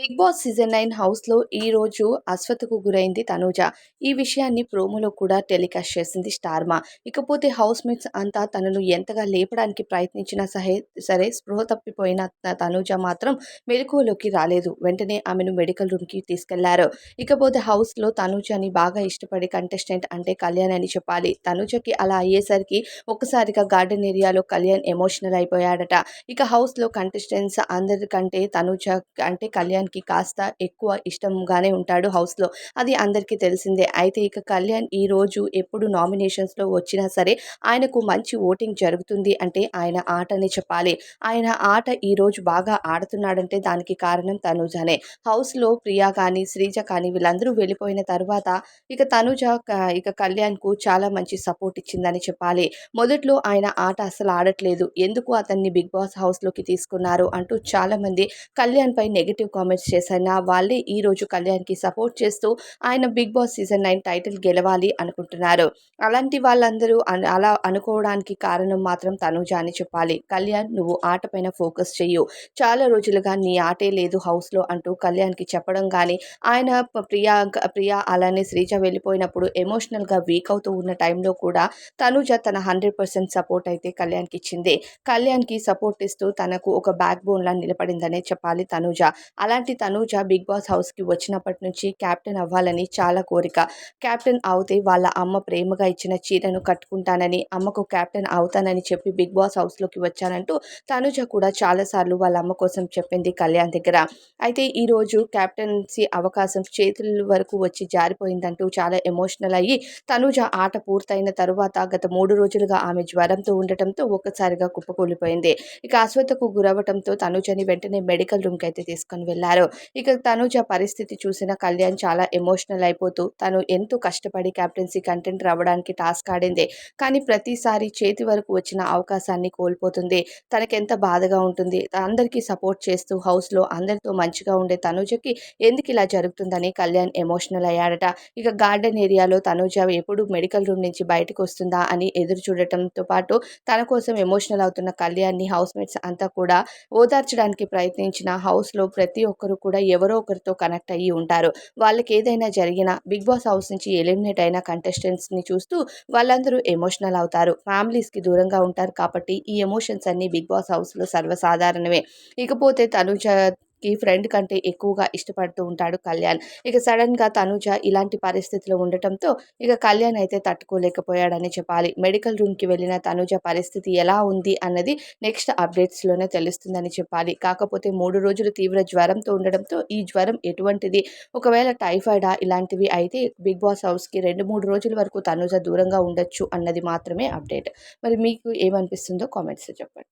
Big Boss season nine హౌస్లో ఈ రోజు అస్వతకు గురైంది తనూజ. ఈ విషయాన్ని ప్రోమోలో కూడా టెలికాస్ట్ చేసింది స్టార్మా. ఇకపోతే హౌస్ మేట్స్ అంతా తనను ఎంతగా లేపడానికి ప్రయత్నించినా సహే సరే స్పృహ తప్పిపోయిన తనూజ మాత్రం మెలకువలోకి రాలేదు. వెంటనే ఆమెను మెడికల్ రూమ్కి తీసుకెళ్ళారు. ఇకపోతే హౌస్లో తనూజని బాగా ఇష్టపడే కంటెస్టెంట్ అంటే కళ్యాణ్ అని చెప్పాలి. తనూజకి అలా అయ్యేసరికి ఒక్కసారిగా గార్డెన్ ఏరియాలో కళ్యాణ్ ఎమోషనల్ అయిపోయాడట. ఇక హౌస్లో కంటెస్టెంట్స్ అందరికంటే తనూజ అంటే కళ్యాణ్ కళ్యాణ్కి కాస్త ఎక్కువ ఇష్టంగానే ఉంటాడు హౌస్లో. అది అందరికీ తెలిసిందే. అయితే ఇక కళ్యాణ్ ఈ రోజు ఎప్పుడు నామినేషన్స్లో వచ్చినా సరే ఆయనకు మంచి ఓటింగ్ జరుగుతుంది అంటే ఆయన ఆటనే చెప్పాలి. ఆయన ఆట ఈరోజు బాగా ఆడుతున్నాడంటే దానికి కారణం తనూజనే. హౌస్లో ప్రియా కానీ శ్రీజ కానీ వీళ్ళందరూ వెళ్ళిపోయిన తర్వాత ఇక తనూజ ఇక కళ్యాణ్కు చాలా మంచి సపోర్ట్ ఇచ్చిందని చెప్పాలి. మొదట్లో ఆయన ఆట అసలు ఆడట్లేదు. ఎందుకు అతన్ని బిగ్ బాస్ హౌస్లోకి తీసుకున్నారు అంటూ చాలామంది కళ్యాణ్ పై నెగిటివ్ కామెంట్స్ చేసిన వాళ్ళే ఈ రోజు కళ్యాణ్కి సపోర్ట్ చేస్తూ ఆయన Bigg Boss season nine title గెలవాలి అనుకుంటున్నారు. అలాంటి వాళ్ళందరూ అలా అనుకోవడానికి కారణం మాత్రం తనుజ అని చెప్పాలి. కళ్యాణ్ నువ్వు ఆట పైన ఫోకస్ చెయ్యు. చాలా రోజులుగా నీ ఆటే లేదు హౌస్లో అంటూ కళ్యాణ్కి చెప్పడం కానీ ఆయన ప్రియా ప్రియా అలానే శ్రీజ వెళ్ళిపోయినప్పుడు ఎమోషనల్గా వీక్ అవుతూ ఉన్న టైంలో కూడా తనుజ తన హండ్రెడ్ పర్సెంట్ సపోర్ట్ అయితే కళ్యాణ్కి ఇచ్చింది. కళ్యాణ్కి సపోర్ట్ ఇస్తూ తనకు ఒక బ్యాక్ బోన్లా నిలబడిందనే చెప్పాలి తనూజ. అలాంటి తనూజ బిగ్ బాస్ హౌస్కి వచ్చినప్పటి నుంచి క్యాప్టెన్ అవ్వాలని చాలా కోరిక. క్యాప్టెన్ అవుతే వాళ్ళ అమ్మ ప్రేమగా ఇచ్చిన చీరను కట్టుకుంటానని అమ్మకు క్యాప్టెన్ అవుతానని చెప్పి బిగ్ బాస్ హౌస్లోకి వచ్చానంటూ తనూజ కూడా చాలాసార్లు వాళ్ళ అమ్మ కోసం చెప్పింది కళ్యాణ్ దగ్గర. అయితే ఈరోజు క్యాప్టెన్సీ అవకాశం చేతుల వరకు వచ్చి జారిపోయిందంటూ చాలా ఎమోషనల్ అయ్యి తనూజ ఆట పూర్తయిన తరువాత గత మూడు రోజులుగా ఆమె జ్వరంతో ఉండటంతో ఒక్కసారిగా కుప్పకూలిపోయింది. ఇక అశ్వతకు గురవటంతో తనుజని వెంటనే మెడికల్ రూమ్కి అయితే తీసుకొని వెళ్ళారు ఇక తనుజ పరిస్థితి చూసిన కళ్యాణ్ చాలా ఎమోషనల్ అయిపోతూ తను ఎంతో కష్టపడి కెప్టెన్సీ కంటెంట్ రావడానికి టాస్క్ ఆడింది. కానీ ప్రతిసారి చేతి వరకు వచ్చిన అవకాశాన్ని కోల్పోతుంది. తనకెంత బాధగా ఉంటుంది. అందరికీ సపోర్ట్ చేస్తూ హౌస్లో అందరితో మంచిగా ఉండే తనుజకి ఎందుకు ఇలా జరుగుతుందని కళ్యాణ్ ఎమోషనల్ అయ్యాడట. ఇక గార్డెన్ ఏరియాలో తనుజ ఎప్పుడు మెడికల్ రూమ్ నుంచి బయటకు వస్తుందా అని ఎదురు చూడటంతో పాటు తన కోసం ఎమోషనల్ అవుతున్న కళ్యాణ్ని హౌస్ మేట్స్ అంతా కూడా ఓదార్చడానికి ప్రయత్నించిన హౌస్లో ప్రతి ఒక్క ఒక్కరు కూడా ఎవరో ఒకరితో కనెక్ట్ అయ్యి ఉంటారు. వాళ్ళకి ఏదైనా జరిగినా బిగ్ బాస్ హౌస్ నుంచి ఎలిమినేట్ అయిన కంటెస్టెంట్స్ని చూస్తూ వాళ్ళందరూ ఎమోషనల్ అవుతారు. ఫ్యామిలీస్కి దూరంగా ఉంటారు కాబట్టి ఈ ఎమోషన్స్ అన్నీ బిగ్ బాస్ హౌస్లో సర్వసాధారణమే. ఇకపోతే తనుజ కి ఫ్రెండ్ కంటే ఎక్కువగా ఇష్టపడుతూ ఉంటాడు కళ్యాణ్. ఇక సడన్గా తనుజ ఇలాంటి పరిస్థితిలో ఉండటంతో ఇక కళ్యాణ్ అయితే తట్టుకోలేకపోయాడని చెప్పాలి. మెడికల్ రూమ్కి వెళ్ళిన తనుజ పరిస్థితి ఎలా ఉంది అన్నది నెక్స్ట్ అప్డేట్స్లోనే తెలుస్తుందని చెప్పాలి. కాకపోతే మూడు రోజులు తీవ్ర జ్వరంతో ఉండడంతో ఈ జ్వరం ఎటువంటిది? ఒకవేళ టైఫాయిడా ఇలాంటివి అయితే బిగ్ బాస్ హౌస్కి రెండు మూడు రోజుల వరకు తనుజ దూరంగా ఉండొచ్చు అన్నది మాత్రమే అప్డేట్. మరి మీకు ఏమనిపిస్తుందో కామెంట్స్ చెప్పండి.